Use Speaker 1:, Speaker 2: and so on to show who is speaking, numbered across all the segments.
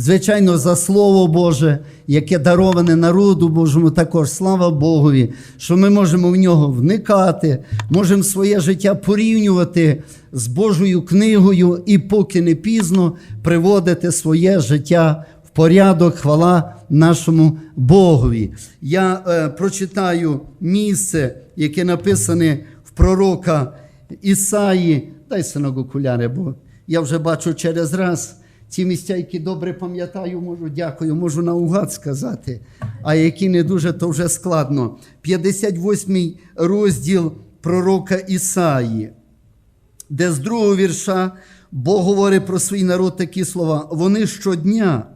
Speaker 1: звичайно, за Слово Боже, яке дароване народу Божому, також слава Богові, що ми можемо в нього вникати, можемо своє життя порівнювати з Божою книгою і поки не пізно приводити своє життя в порядок, хвала нашому Богові. Я е, прочитаю місце, яке написане в пророка Ісаї. Дай синок окуляри, бо я вже бачу через раз. Ті місця, які добре пам'ятаю, можу дякую, можу наугад сказати, а які не дуже, то вже складно. 58 розділ пророка Ісаї де з другого вірша Бог говорить про свій народ такі слова: вони щодня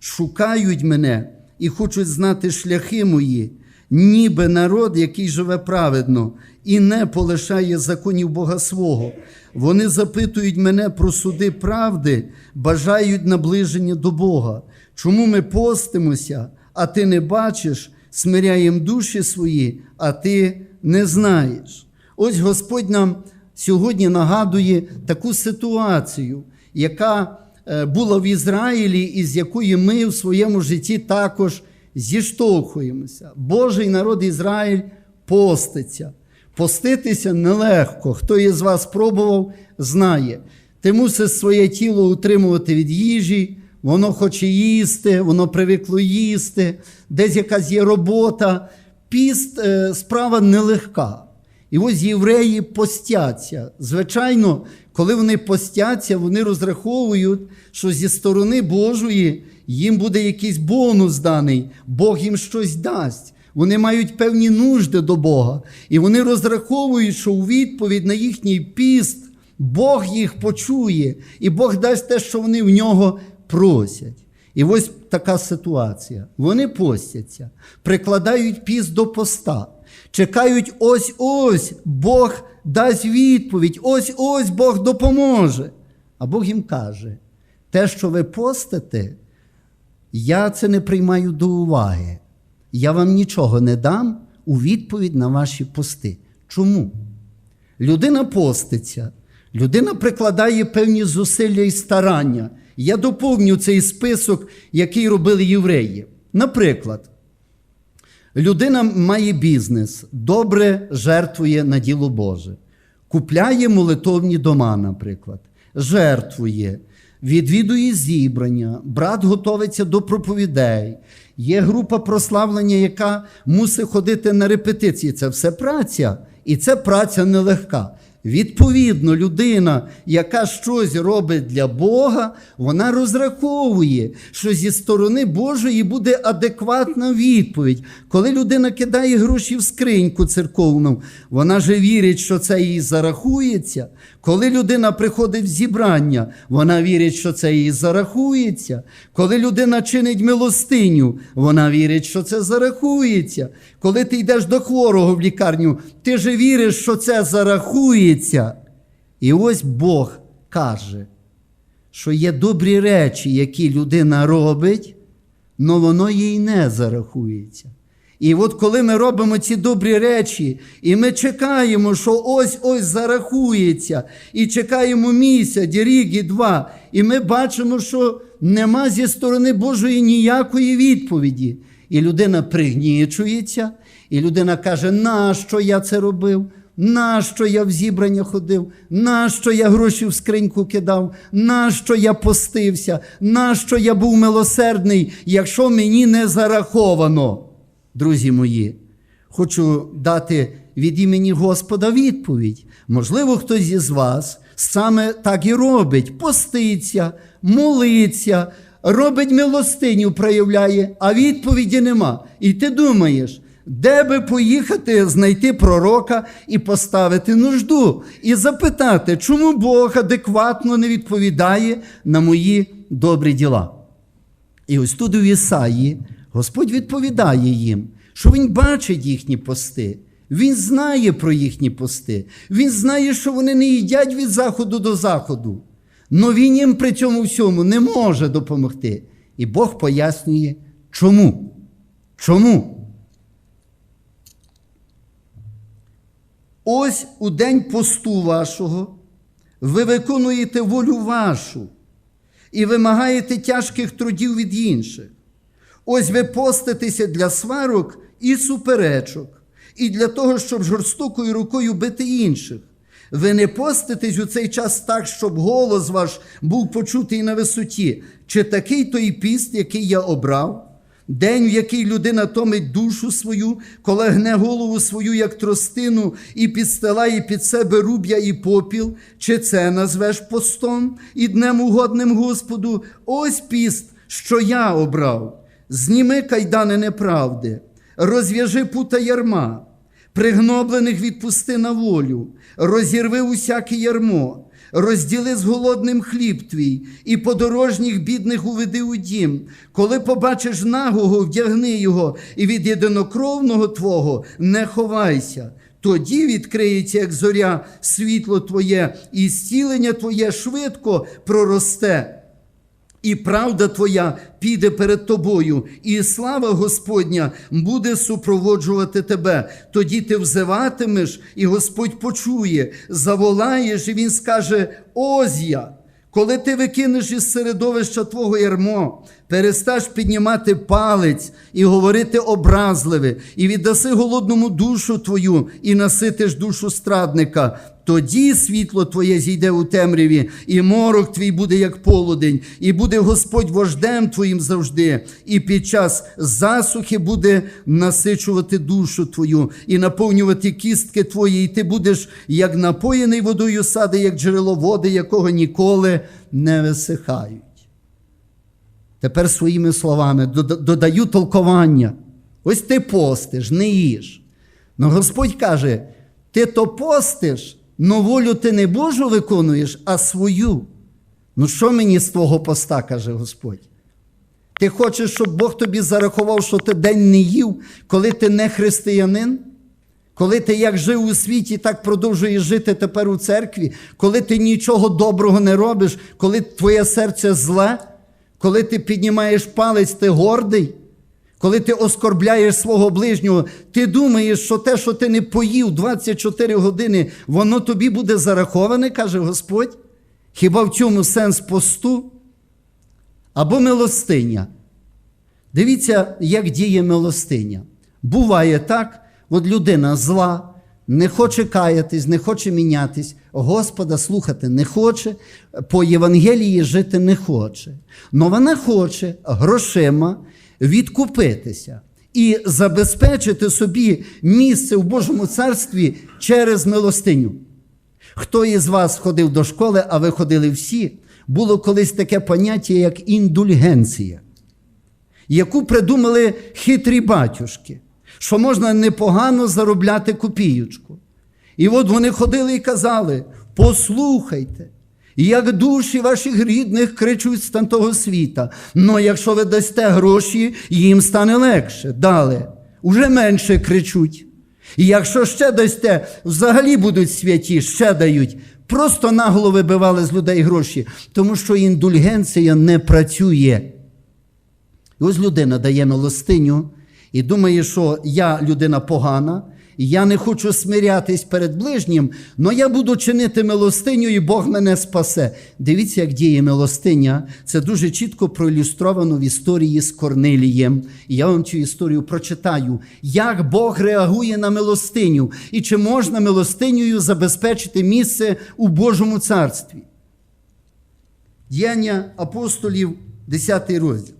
Speaker 1: шукають мене і хочуть знати шляхи мої, ніби народ, який живе праведно і не полишає законів Бога свого. Вони запитують мене про суди правди, бажають наближення до Бога. Чому ми постимося, а ти не бачиш, смиряєм душі свої, а ти не знаєш. Ось Господь нам сьогодні нагадує таку ситуацію, яка е, була в Ізраїлі, і з якої ми в своєму житті також зіштовхуємося. Божий народ Ізраїль поститься. Поститися нелегко. Хто із вас пробував, знає. Ти мусиш своє тіло утримувати від їжі, воно хоче їсти, воно привикло їсти, десь якась є робота. Піст е, справа нелегка. І ось євреї постяться. Звичайно, коли вони постяться, вони розраховують, що зі сторони Божої їм буде якийсь бонус даний, Бог їм щось дасть. Вони мають певні нужди до Бога. І вони розраховують, що у відповідь на їхній піст Бог їх почує, і Бог дасть те, що вони в нього просять. І ось така ситуація. Вони постяться, прикладають піст до поста, чекають ось-ось, Бог дасть відповідь, ось-ось Бог допоможе. А Бог їм каже: те, що ви постите, я це не приймаю до уваги. Я вам нічого не дам у відповідь на ваші пости. Чому? Людина поститься, людина прикладає певні зусилля і старання. Я доповню цей список, який робили євреї. Наприклад, людина має бізнес, добре жертвує на діло Боже, купляє молитовні дома, наприклад, жертвує, відвідує зібрання, брат готовиться до проповідей. Є група прославлення, яка мусить ходити на репетиції. Це все праця, і це праця нелегка. Відповідно, людина, яка щось робить для Бога, вона розраховує, що зі сторони Божої буде адекватна відповідь. Коли людина кидає гроші в скриньку церковну, вона же вірить, що це їй зарахується. Коли людина приходить в зібрання, вона вірить, що це їй зарахується. Коли людина чинить милостиню, вона вірить, що це зарахується. Коли ти йдеш до хворого в лікарню, ти же віриш, що це зарахується. І ось Бог каже, що є добрі речі, які людина робить, але воно їй не зарахується. І от коли ми робимо ці добрі речі, і ми чекаємо, що ось-ось зарахується, і чекаємо місяць, рік і два, і ми бачимо, що нема зі сторони Божої ніякої відповіді. І людина пригнічується, і людина каже, нащо я це робив? Нащо я в зібрання ходив? Нащо я гроші в скриньку кидав? Нащо я постився? Нащо я був милосердний, якщо мені не зараховано? Друзі мої, хочу дати від імені Господа відповідь. Можливо, хтось із вас саме так і робить: поститься, молиться, робить милостиню, проявляє, а відповіді нема. І ти думаєш, де би поїхати знайти пророка і поставити нужду, і запитати, чому Бог адекватно не відповідає на мої добрі діла. І ось тут у Ісаї Господь відповідає їм, що Він бачить їхні пости. Він знає про їхні пости. Він знає, що вони не їдять від заходу до заходу. Но він їм при цьому всьому не може допомогти. І Бог пояснює, чому. Чому? Ось у день посту вашого ви виконуєте волю вашу і вимагаєте тяжких трудів від інших. Ось ви поститеся для сварок і суперечок, і для того, щоб жорстокою рукою бити інших. Ви не поститесь у цей час так, щоб голос ваш був почутий на висоті. Чи такий той піст, який я обрав? День, в який людина томить душу свою, коли гне голову свою, як тростину, і підстилає під себе руб'я і попіл, чи це назвеш постом і днем угодним Господу? Ось піст, що я обрав. Зніми кайдани неправди, розв'яжи пута ярма, пригноблених відпусти на волю, розірви усяке ярмо, розділи з голодним хліб твій, і подорожніх бідних уведи у дім. Коли побачиш нагого, вдягни його, і від єдинокровного твого не ховайся. Тоді відкриється, як зоря, світло твоє, і зцілення твоє швидко проросте. І правда твоя піде перед тобою, і слава Господня буде супроводжувати тебе. Тоді ти взиватимеш, і Господь почує, заволаєш, і Він скаже: Ось я. Коли ти викинеш із середовища твого ярмо, пересташ піднімати палець і говорити образливе, і віддаси голодному душу твою, і наситиш душу страдника, тоді світло твоє зійде у темряві, і морок твій буде як полудень, і буде Господь вождем твоїм завжди, і під час засухи буде насичувати душу твою і наповнювати кістки твої, і ти будеш як напоєний водою сади, як джерело води, якого ніколи не висихають. Тепер своїми словами додаю толкування. Ось ти постиш, не їж. Но Господь каже: ти то постиш, но волю ти не Божу виконуєш, а свою. Ну що мені з твого поста, каже Господь? Ти хочеш, щоб Бог тобі зарахував, що ти день не їв, коли ти не християнин? Коли ти як жив у світі, так продовжуєш жити тепер у церкві, коли ти нічого доброго не робиш, коли твоє серце зле, коли ти піднімаєш палець, ти гордий, коли ти оскорбляєш свого ближнього, ти думаєш, що те, що ти не поїв 24 години, воно тобі буде зараховане, каже Господь. Хіба в цьому сенс посту? Або милостиня. Дивіться, як діє милостиня. Буває так, от людина зла, не хоче каятись, не хоче мінятись, Господа слухати не хоче, по Євангелії жити не хоче. Но вона хоче грошима відкупитися і забезпечити собі місце в Божому царстві через милостиню. Хто із вас ходив до школи, а ви ходили всі, було колись таке поняття, як індульгенція, яку придумали хитрі батюшки, що можна непогано заробляти копіючку. І от вони ходили і казали: послухайте, як душі ваших рідних кричуть з того світа. Но якщо ви дасте гроші, їм стане легше. Дали. Уже менше кричуть. І якщо ще дасте, взагалі будуть святі, ще дають. Просто нагло вибивали з людей гроші, тому що індульгенція не працює. І ось людина дає милостиню і думає, що я людина погана, я не хочу смирятись перед ближнім, але я буду чинити милостиню, і Бог мене спасе. Дивіться, як діє милостиня. Це дуже чітко проілюстровано в історії з Корнилієм. І я вам цю історію прочитаю, як Бог реагує на милостиню і чи можна милостинею забезпечити місце у Божому царстві. Діяння апостолів, 10 розділ.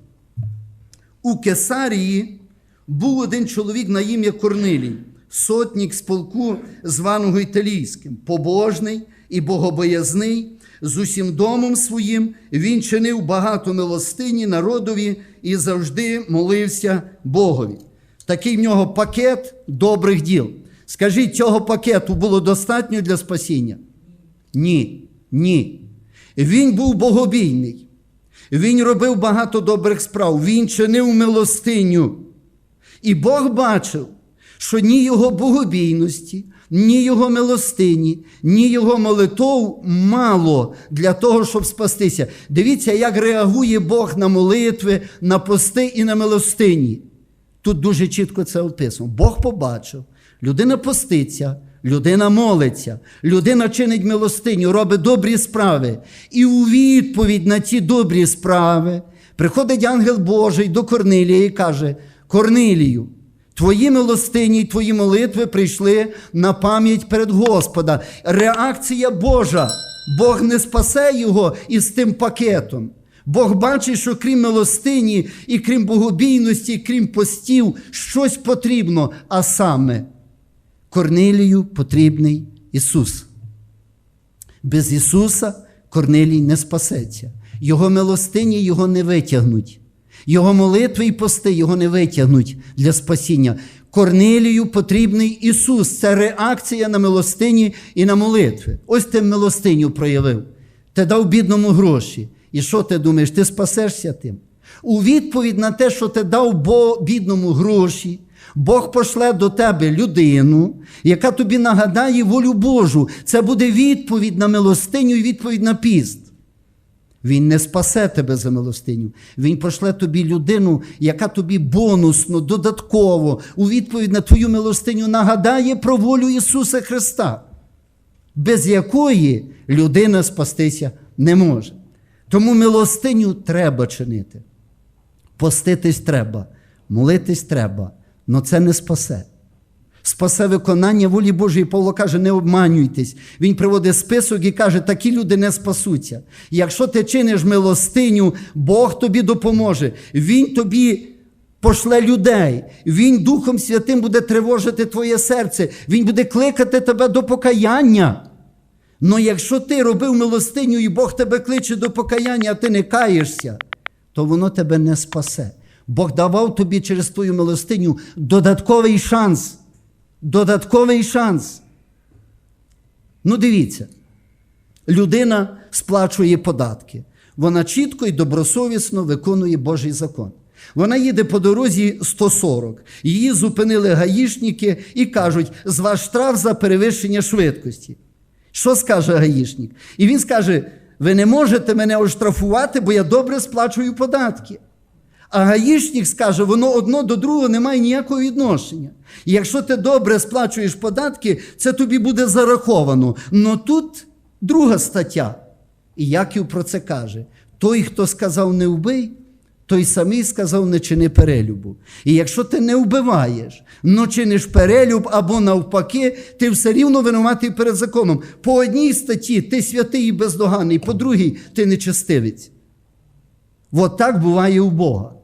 Speaker 1: У Кесарії був один чоловік на ім'я Корнилій, сотник з полку, званого італійським, побожний і богобоязний, з усім домом своїм він чинив багато милостині народові і завжди молився Богові. Такий в нього пакет добрих діл. Скажіть, цього пакету було достатньо для спасіння? Ні, ні. Він був богобійний. Він робив багато добрих справ, він чинив милостиню. І Бог бачив, що ні його богобійності, ні його милостині, ні його молитов мало для того, щоб спастися. Дивіться, як реагує Бог на молитви, на пости і на милостині. Тут дуже чітко це описано. Бог побачив, людина поститься, Людина молиться, людина чинить милостиню, робить добрі справи. І у відповідь на ці добрі справи приходить ангел Божий до Корнилія і каже: Корнилію, твої милостині й твої молитви прийшли на пам'ять перед Господа. Реакція Божа. Бог не спасе його із тим пакетом. Бог бачить, що крім милостині і крім богобійності, і крім постів, щось потрібно, а саме Корнилію потрібний Ісус. Без Ісуса Корнилій не спасеться. Його милостині його не витягнуть. Його молитви і пости його не витягнуть для спасіння. Корнилію потрібний Ісус. Це реакція на милостині і на молитви. Ось ти милостиню проявив. Ти дав бідному гроші. І що ти думаєш? Ти спасешся тим? У відповідь на те, що ти дав бідному гроші, Бог пошле до тебе людину, яка тобі нагадає волю Божу. Це буде відповідь на милостиню і відповідь на піст. Він не спасе тебе за милостиню. Він пошле тобі людину, яка тобі бонусно, додатково, у відповідь на твою милостиню нагадає про волю Ісуса Христа, без якої людина спастися не може. Тому милостиню треба чинити. Поститись треба, молитись треба, але це не спасе. Спасе виконання волі Божої. Павло каже, не обманюйтесь. Він приводить список і каже, такі люди не спасуться. Якщо ти чиниш милостиню, Бог тобі допоможе. Він тобі пошле людей. Він Духом Святим буде тривожити твоє серце. Він буде кликати тебе до покаяння. Но якщо ти робив милостиню і Бог тебе кличе до покаяння, а ти не каєшся, то воно тебе не спасе. Бог давав тобі через твою милостиню додатковий шанс. Додатковий шанс. Ну, дивіться, людина сплачує податки. Вона чітко і добросовісно виконує Божий закон. Вона їде по дорозі 140. Її зупинили гаїшники і кажуть, з ваш штраф за перевищення швидкості. Що скаже гаїшник? І він скаже: ви не можете мене оштрафувати, бо я добре сплачую податки. А гаїшник скаже, воно одно до другого не має ніякого відношення. І якщо ти добре сплачуєш податки, це тобі буде зараховано. Но тут друга стаття. І Яків про це каже: той, хто сказав не вбий, той самий сказав не чини перелюбу. І якщо ти не вбиваєш, но чиниш перелюб або навпаки, ти все рівно винуватий перед законом. По одній статті ти святий і бездоганний, по другій ти нечестивець. От так буває у Бога.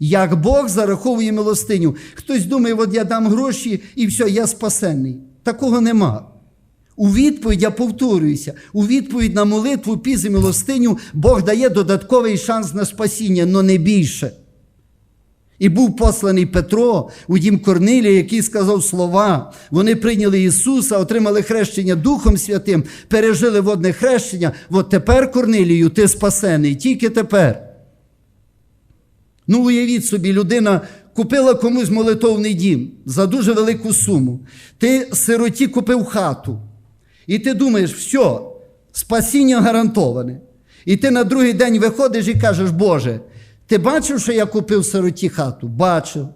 Speaker 1: Як Бог зараховує милостиню. Хтось думає, от я дам гроші і все, я спасенний. Такого нема. У відповідь, я повторююся, у відповідь на молитву, піз милостиню Бог дає додатковий шанс на спасіння, але не більше. І був посланий Петро у дім Корнилія, який сказав слова. Вони прийняли Ісуса, отримали хрещення Духом Святим, пережили водне хрещення. От тепер, Корнилію, ти спасений, тільки тепер. Ну, уявіть собі, людина купила комусь молитовний дім за дуже велику суму. Ти сироті купив хату. І ти думаєш, все, спасіння гарантоване. І ти на другий день виходиш і кажеш, Боже, ти бачив, що я купив сироті хату? Бачив.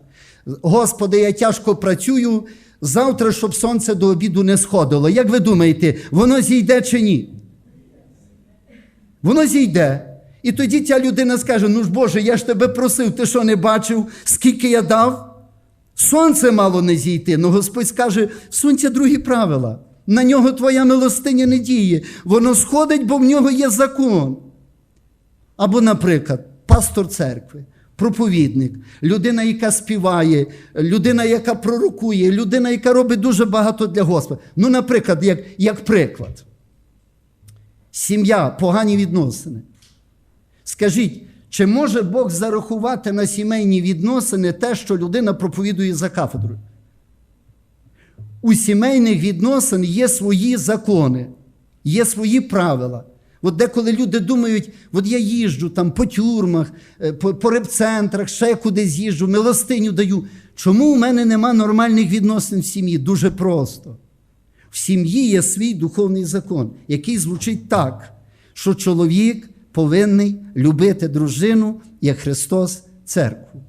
Speaker 1: Господи, я тяжко працюю завтра, щоб сонце до обіду не сходило. Як ви думаєте, воно зійде чи ні? Воно зійде. І тоді ця людина скаже: ну ж Боже, я ж тебе просив, ти що не бачив, скільки я дав? Сонце мало не зійти. Ну Господь скаже: сонця другі правила. На нього твоя милостиня не діє. Воно сходить, бо в нього є закон. Або, наприклад, пастор церкви, проповідник, людина, яка співає, людина, яка пророкує, людина, яка робить дуже багато для Господа. Ну, наприклад, як, як приклад, сім'я, погані відносини. Скажіть, чи може Бог зарахувати на сімейні відносини те, що людина проповідує за кафедрою? У сімейних відносин є свої закони, є свої правила. От деколи люди думають, от я їжджу там по тюрмах, е, по, по репцентрах, ще кудись їжджу, милостиню даю. Чому у мене нема нормальних відносин в сім'ї? Дуже просто. В сім'ї є свій духовний закон, який звучить так, що чоловік повинний любити дружину, як Христос церкву.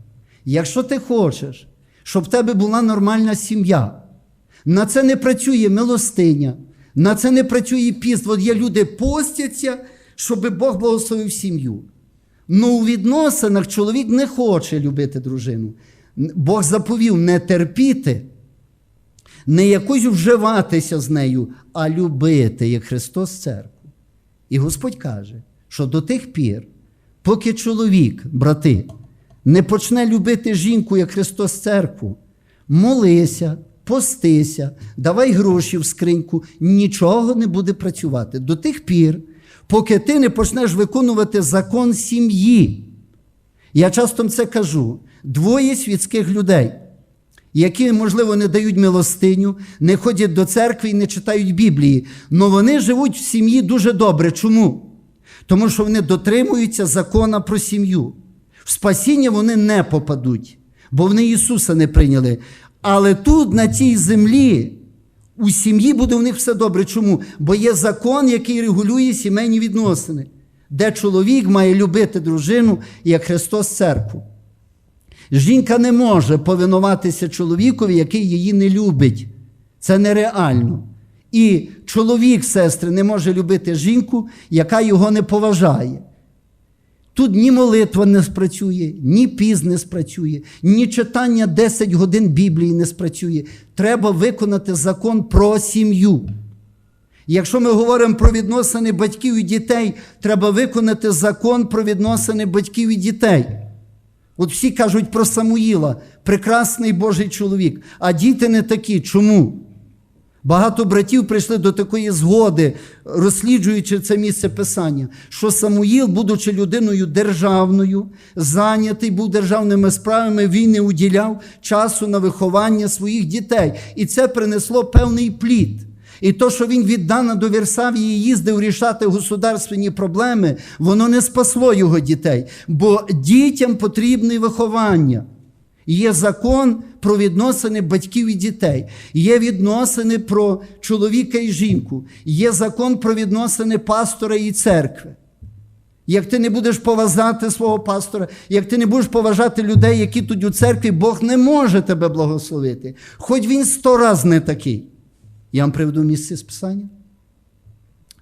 Speaker 1: Якщо ти хочеш, щоб в тебе була нормальна сім'я, На це не працює милостиня, на це не працює піст. От є люди постяться, щоб Бог благословив сім'ю. Ну, у відносинах чоловік не хоче любити дружину. Бог заповів не терпіти, не якось вживатися з нею, а любити, як Христос церкву. І Господь каже, що до тих пір, поки чоловік, брати, не почне любити жінку, як Христос церкву, молися, постися, давай гроші в скриньку, нічого не буде працювати. До тих пір, поки ти не почнеш виконувати закон сім'ї. Я часто це кажу: двоє світських людей, які, можливо, не дають милостиню, не ходять до церкви і не читають Біблії, але вони живуть в сім'ї дуже добре. Чому? Тому що вони дотримуються закона про сім'ю. В спасіння вони не попадуть, бо вони Ісуса не прийняли. Але тут, на цій землі, у сім'ї буде у них все добре. Чому? Бо є закон, який регулює сімейні відносини, де чоловік має любити дружину, як Христос церкву. Жінка не може повинуватися чоловікові, який її не любить. Це нереально. І чоловік, сестри, не може любити жінку, яка його не поважає. Тут ні молитва не спрацює, ні піз не спрацює, ні читання 10 годин Біблії не спрацює. Треба виконати закон про сім'ю. Якщо ми говоримо про відносини батьків і дітей, треба виконати закон про відносини батьків і дітей. От всі кажуть про Самуїла, прекрасний Божий чоловік, а діти не такі. Чому? Багато братів прийшли до такої згоди, розсліджуючи це місце писання, що Самуїл, будучи людиною державною, зайнятий був державними справами, він не уділяв часу на виховання своїх дітей. І це принесло певний плід. І то, що він віддано до Вірсавії їздив рішати государственні проблеми, воно не спасло його дітей, бо дітям потрібне виховання. Є закон про відносини батьків і дітей, є відносини про чоловіка і жінку, є закон про відносини пастора і церкви. Як ти не будеш поважати свого пастора, як ти не будеш поважати людей, які тут у церкві, Бог не може тебе благословити. Хоч він сто раз не такий. Я вам приведу місце з Писання.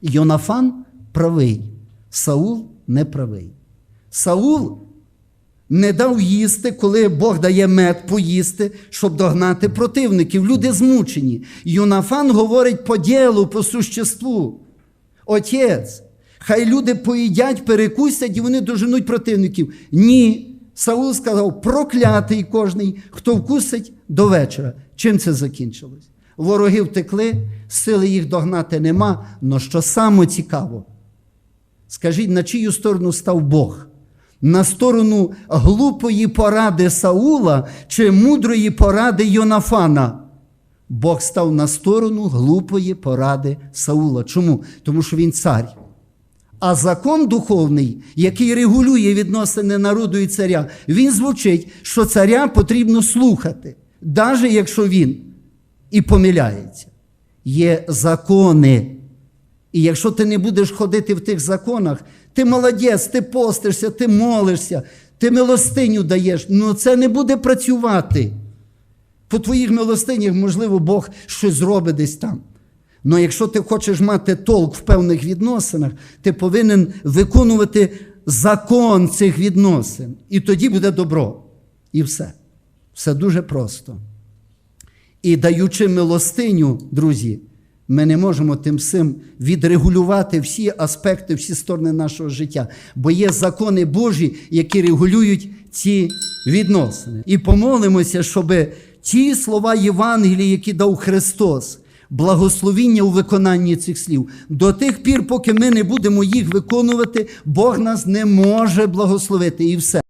Speaker 1: Йонафан правий, Саул не правий. Саул не дав їсти, коли Бог дає мед поїсти, щоб догнати противників. Люди змучені. Юнафан говорить по ділу, по существу. Отець, хай люди поїдять, перекусять і вони доженуть противників. Ні. Саул сказав, проклятий кожний, хто вкусить до вечора. Чим це закінчилось? Вороги втекли, сили їх догнати нема. Но що саме цікаво, скажіть, на чию сторону став Бог? На сторону глупої поради Саула чи мудрої поради Йонафана? Бог став на сторону глупої поради Саула. Чому? Тому що він цар. А закон духовний, який регулює відносини народу і царя, він звучить, що царя потрібно слухати, навіть якщо він і помиляється. Є закони. І якщо ти не будеш ходити в тих законах, ти молодець, ти постишся, ти молишся, ти милостиню даєш, ну це не буде працювати. По твоїх милостинях, можливо, Бог щось зробить десь там. Але якщо ти хочеш мати толк в певних відносинах, ти повинен виконувати закон цих відносин. І тоді буде добро. І все. Все дуже просто. І даючи милостиню, друзі, ми не можемо тим всім відрегулювати всі аспекти, всі сторони нашого життя, бо є закони Божі, які регулюють ці відносини. І помолимося, щоб ті слова Євангелії, які дав Христос, благословіння у виконанні цих слів, до тих пір, поки ми не будемо їх виконувати, Бог нас не може благословити і все.